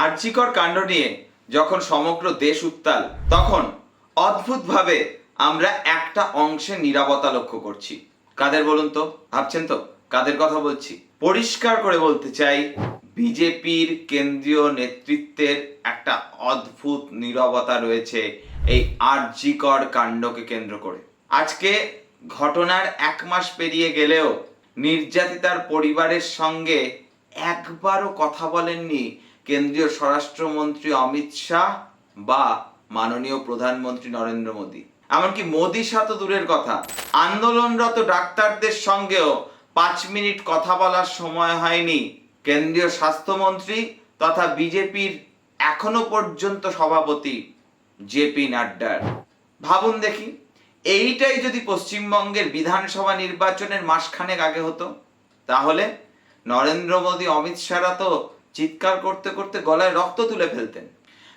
আর্যিকর কাণ্ড নিয়ে যখন সমগ্র দেশ উত্তাল, তখন অদ্ভুতভাবে আমরা একটা অংশে নিরাপত্তা লক্ষ্য করছি। কাদের বলুন তো? ভাবছেন তো? কাদের কথা বলছি? পরিষ্কার করে বলতে চাই, বিজেপির কেন্দ্রীয় নেতৃত্বের একটা অদ্ভুত নীরবতা রয়েছে এই আর্যিকর কাণ্ডকে কেন্দ্র করে। আজকে ঘটনার এক মাস পেরিয়ে গেলেও নির্যাতিতার পরিবারের সঙ্গে একবারও কথা বলেননি কেন্দ্রীয় স্বরাষ্ট্রমন্ত্রী অমিত শাহ বা মাননীয় প্রধানমন্ত্রী নরেন্দ্র মোদী। এমনকি মোদী শাহ দূরের কথা। আন্দোলনরত ডাক্তারদের সঙ্গেও পাঁচ মিনিট কথা বলার সময় হয়নি কেন্দ্রীয় স্বাস্থ্যমন্ত্রী তথা বিজেপির এখনও পর্যন্ত সভাপতি জেপি নাড্ডার। ভাবুন দেখি, এইটাই যদি পশ্চিমবঙ্গের বিধানসভা নির্বাচনের মাসখানেক আগে হতো, তাহলে নরেন্দ্র মোদী, অমিত শাহরা তো চিৎকার করতে করতে গলায় রক্ত তুলে ফেলতেন।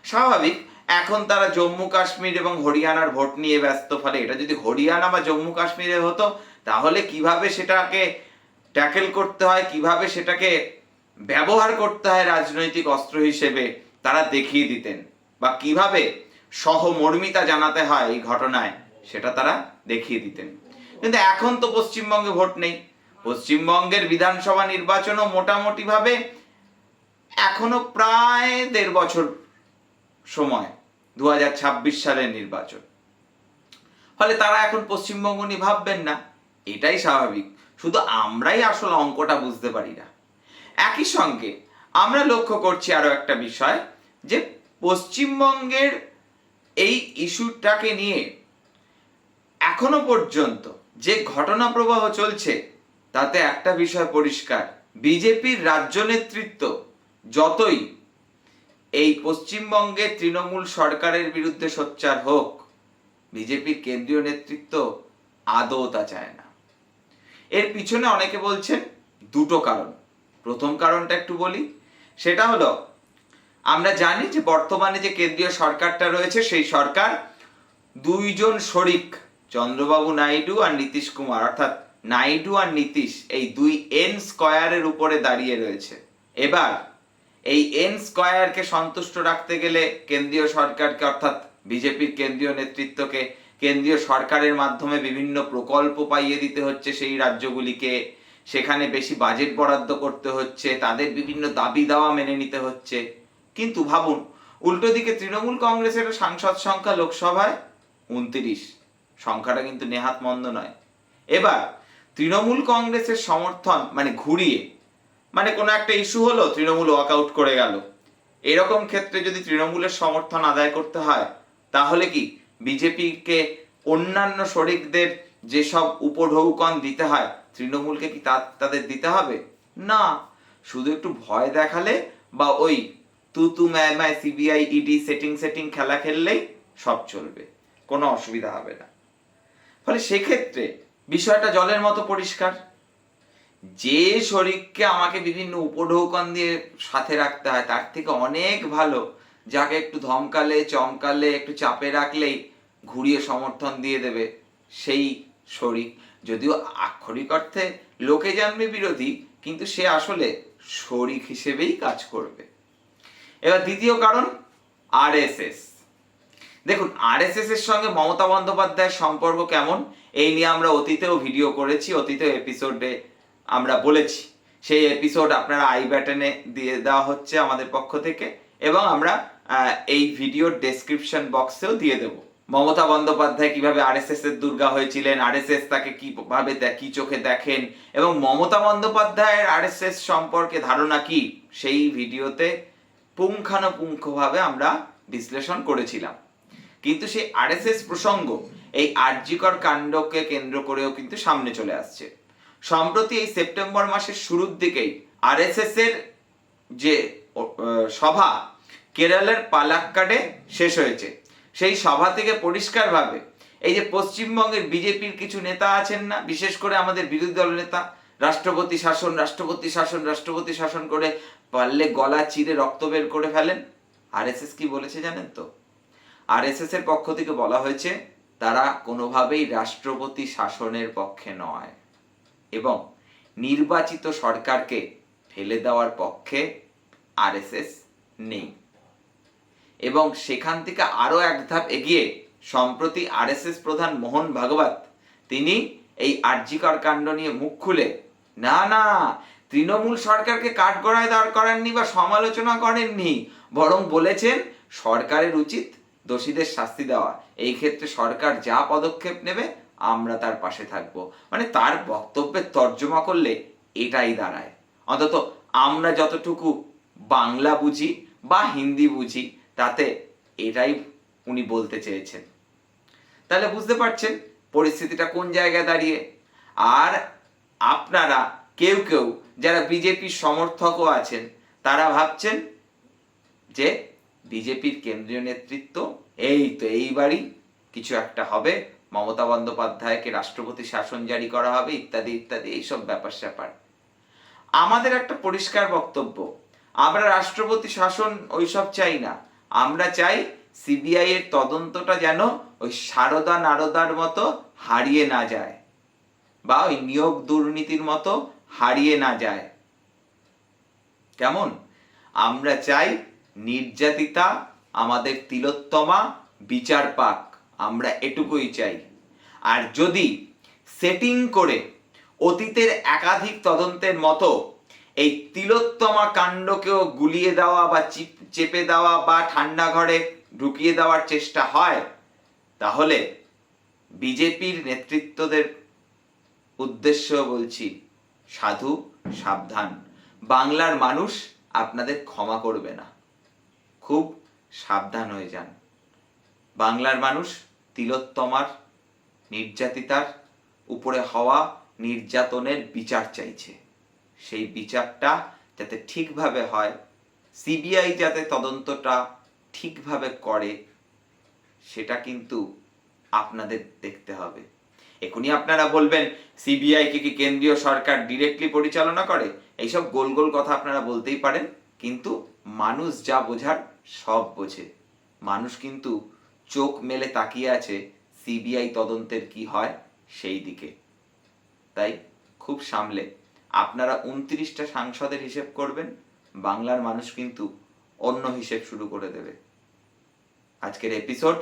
স্বাভাবিক, এখন তারা জম্মু কাশ্মীর এবং হরিয়ানার ভোট নিয়ে ব্যস্ত ফলে এটা যদি হরিয়ানা বা জম্মু কাশ্মীরে হতো, তাহলে কীভাবে সেটাকে ট্যাকেল করতে হয়, কীভাবে সেটাকে ব্যবহার করতে হয় রাজনৈতিক অস্ত্র হিসেবে তারা দেখিয়ে দিতেন বা কীভাবে সহমর্মিতা জানাতে হয় এই ঘটনায় সেটা তারা দেখিয়ে দিতেন। কিন্তু এখন তো পশ্চিমবঙ্গে ভোট নেই। পশ্চিমবঙ্গের বিধানসভা নির্বাচনও মোটামুটিভাবে এখনও প্রায় দেড় বছর সময় দু হাজার ছাব্বিশ সালের নির্বাচন। ফলে তারা এখন পশ্চিমবঙ্গ নিয়ে ভাববেন না, এটাই স্বাভাবিক। শুধু আমরাই আসলে অঙ্কটা বুঝতে পারি না। একই সঙ্গে আমরা লক্ষ্য করছি আরও একটা বিষয়, যে পশ্চিমবঙ্গের এই ইস্যুটাকে নিয়ে এখনও পর্যন্ত যে ঘটনা প্রবাহ চলছে, তাতে একটা বিষয় পরিষ্কার, বিজেপির রাজ্য নেতৃত্ব যতই এই পশ্চিমবঙ্গে তৃণমূল সরকারের বিরুদ্ধে সোচ্চার হোক, বিজেপির কেন্দ্রীয় নেতৃত্ব আদৌ তা চায় না। এর পিছনে অনেকে বলছেন দুটো কারণ। প্রথম কারণটা একটু বলি, সেটা হলো আমরা জানি যে বর্তমানে যে কেন্দ্রীয় সরকারটা রয়েছে, সেই সরকার দুইজন শরিক, চন্দ্রবাবু নাইডু আর নীতিশ কুমার। অর্থাৎ নাইডু আর নীতিশ এই দুই এন স্কয়ারের উপরে দাঁড়িয়ে রয়েছে। এবার এই এন স্কয়ারকে সন্তুষ্ট রাখতে গেলে কেন্দ্রীয় সরকারকে, অর্থাৎ বিজেপির কেন্দ্রীয় নেতৃত্বকে, কেন্দ্রীয় সরকারের মাধ্যমে বিভিন্ন প্রকল্প পাইয়ে দিতে হচ্ছে সেই রাজ্যগুলিকে। সেখানে বেশি বাজেট বরাদ্দ করতে হচ্ছে, তাদের বিভিন্ন দাবি দাওয়া মেনে নিতে হচ্ছে। কিন্তু ভাবুন, উল্টো দিকে তৃণমূল কংগ্রেসের সাংসদ সংখ্যা লোকসভায় উনত্রিশ। সংখ্যাটা কিন্তু নেহাত মন্দ নয়। এবার, তৃণমূল কংগ্রেসের সমর্থন মানে ঘুরিয়ে মানে কোনো একটা ইস্যু হলো, তৃণমূল ওয়াকআউট করে গেল। এরকম ক্ষেত্রে যদি তৃণমূলের সমর্থন আদায় করতে হয়, তাহলে কি বিজেপিকে অন্যান্য শরিকদের যেসব উপঢৌকন দিতে হয়, তৃণমূলকে কি তাদের দিতে হবে? না। শুধু একটু ভয় দেখালে বা ওই তু তু ম্যায় ম্যায় সিবিআই ইডি সেটিং সেটিং খেলা খেললেই সব চলবে। কোনো অসুবিধা হবে না। ফলে সেক্ষেত্রে বিষয়টা জলের মতো পরিষ্কার। যে শরীরকে আমাকে বিভিন্ন উপঢৌকন দিয়ে সাথে রাখতে হয়, তার থেকে অনেক ভালো। যাকে একটু ধমকালে, চমকালে, একটু চাপে রাখলেই ঘুরিয়ে সমর্থন দিয়ে দেবে সেই শরিক যদিও আক্ষরিক অর্থে লোকে জানবে বিরোধী, কিন্তু সে আসলে শরিক হিসেবেই কাজ করবে। এবার দ্বিতীয় কারণ, আরএসএস। দেখুন, আরএসএস এর সঙ্গে মমতা বন্দ্যোপাধ্যায়ের সম্পর্ক কেমন? এই নিয়ে আমরা অতীতেও ভিডিও করেছি, অতীতেও এপিসোডে আমরা বলেছি। সেই এপিসোড আপনারা আই ব্যাটনে দিয়ে দেওয়া হচ্ছে আমাদের পক্ষ থেকে এবং আমরা এই ভিডিওর ডেসক্রিপশন বক্সেও দিয়ে দেব। মমতা বন্দ্যোপাধ্যায় কীভাবে আরএসএস এর দুর্গা হয়েছিলেন আরএসএস তাকে কীভাবে কি চোখে দেখেন এবং মমতা বন্দ্যোপাধ্যায়ের আরএসএস সম্পর্কে ধারণা কি, সেই ভিডিওতে পুঙ্খানুপুঙ্খভাবে আমরা বিশ্লেষণ করেছিলাম। কিন্তু সেই আরএসএস প্রসঙ্গ এই আর্যিকর কাণ্ডকে কেন্দ্র করেও কিন্তু সামনে চলে আসছে। সম্প্রতি এই সেপ্টেম্বর মাসের শুরুর দিকেই আরএসএস এর যে সভা কেরলের পালাক্কাডে শেষ হয়েছে। সেই সভা থেকে পরিষ্কারভাবে এই যে পশ্চিমবঙ্গের বিজেপির কিছু নেতা আছেন না, বিশেষ করে আমাদের বিরোধী দল নেতা, রাষ্ট্রপতি শাসন রাষ্ট্রপতি শাসন রাষ্ট্রপতি শাসন করে পারলে গলা চিরে রক্ত বের করে ফেলেন। আরএসএস কি বলেছে জানেন তো? আরএসএস এর পক্ষ থেকে বলা হয়েছে, তারা কোনোভাবেই রাষ্ট্রপতি শাসনের পক্ষে নয়। এবং নির্বাচিত সরকারকে ফেলে দেওয়ার পক্ষে আরএসএস নেই। এবং সেখান থেকে আরও এক ধাপ এগিয়ে সম্প্রতি আরএসএস প্রধান মোহন ভাগবত, তিনি এই আর্জিকর কাণ্ড নিয়ে মুখ খুলে, না না, তৃণমূল সরকারকে কাঠগড়ায় দাঁড় করেননি বা সমালোচনা করেননি, বরং বলেছেন সরকারের উচিত দোষীদের শাস্তি দেওয়া। এই ক্ষেত্রে সরকার যা পদক্ষেপ নেবে আমরা তার পাশে থাকব। মানে তার বক্তব্যের তর্জমা করলে এটাই দাঁড়ায়। অন্তত আমরা যতটুকু বাংলা বুঝি বা হিন্দি বুঝি, তাতে এটাই উনি বলতে চেয়েছেন। তাহলে বুঝতে পারছেন পরিস্থিতিটা কোন জায়গায় দাঁড়িয়ে। আর আপনারা, কেউ কেউ, যারা বিজেপির সমর্থকও আছেন, তারা ভাবছেন যে বিজেপির কেন্দ্রীয় নেতৃত্ব, এই তো এইবারই কিছু একটা হবে। মমতা বন্দ্যোপাধ্যায়কে রাষ্ট্রপতি শাসন জারি করা হবে ইত্যাদি ইত্যাদি, এইসব ব্যাপার স্যাপার। আমাদের একটা পরিষ্কার বক্তব্য, আমরা রাষ্ট্রপতি শাসন ওইসব চাই না, আমরা চাই সিবিআই এর তদন্তটা যেন ওই সারদা নারদার মতো হারিয়ে না যায়, বা ওই নিয়োগ দুর্নীতির মতো হারিয়ে না যায়। কেমন? আমরা চাই নির্যাতিতা, আমাদের তিলোত্তমা বিচার পাক। আমরা এটুকুই চাই। আর যদি সেটিং করে অতীতের একাধিক তদন্তের মতো এই তিলোত্তমা কাণ্ডকেও গুলিয়ে দেওয়া বা চেপে দেওয়া বা ঠান্ডা ঘরে ঢুকিয়ে দেওয়ার চেষ্টা হয়, তাহলে বিজেপির নেতৃত্বদের উদ্দেশ্য বলছি, সাধু সাবধান। বাংলার মানুষ আপনাদের ক্ষমা করবে না। খুব সাবধান হয়ে যান। বাংলার মানুষ, তিলোত্তমার, নির্যাতিতার উপরে হওয়া নির্যাতনের বিচার চাইছে। সেই বিচারটা যাতে ঠিকভাবে হয়, সিবিআই যাতে তদন্তটা ঠিকভাবে করে, সেটা কিন্তু আপনাদের দেখতে হবে। এখনই আপনারা বলবেন, সিবিআই কে কি কেন্দ্রীয় সরকার ডিরেক্টলি পরিচালনা করে? এইসব গোল গোল কথা আপনারা বলতেই পারেন, কিন্তু মানুষ যা বোঝার সব বোঝে। মানুষ কিন্তু চোখ মেলে তাকিয়ে আছে সিবিআই তদন্তের কি হয় সেই দিকে। তাই খুব সামলে, আপনারা উনত্রিশটা সাংসদের হিসেব করবেন, বাংলার মানুষ কিন্তু অন্য হিসেব শুরু করে দেবে। আজকের এপিসোড,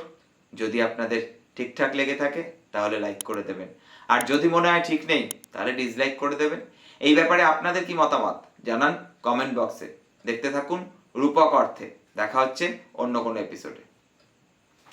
যদি আপনাদের ঠিকঠাক লেগে থাকে, তাহলে লাইক করে দেবেন। আর যদি মনে হয় ঠিক নেই, তাহলে ডিসলাইক করে দেবেন। এই ব্যাপারে আপনাদের কি মতামত? জানান কমেন্ট বক্সে। দেখতে থাকুন রূপক অর্থে। দেখা হচ্ছে অন্য কোনো এপিসোডে।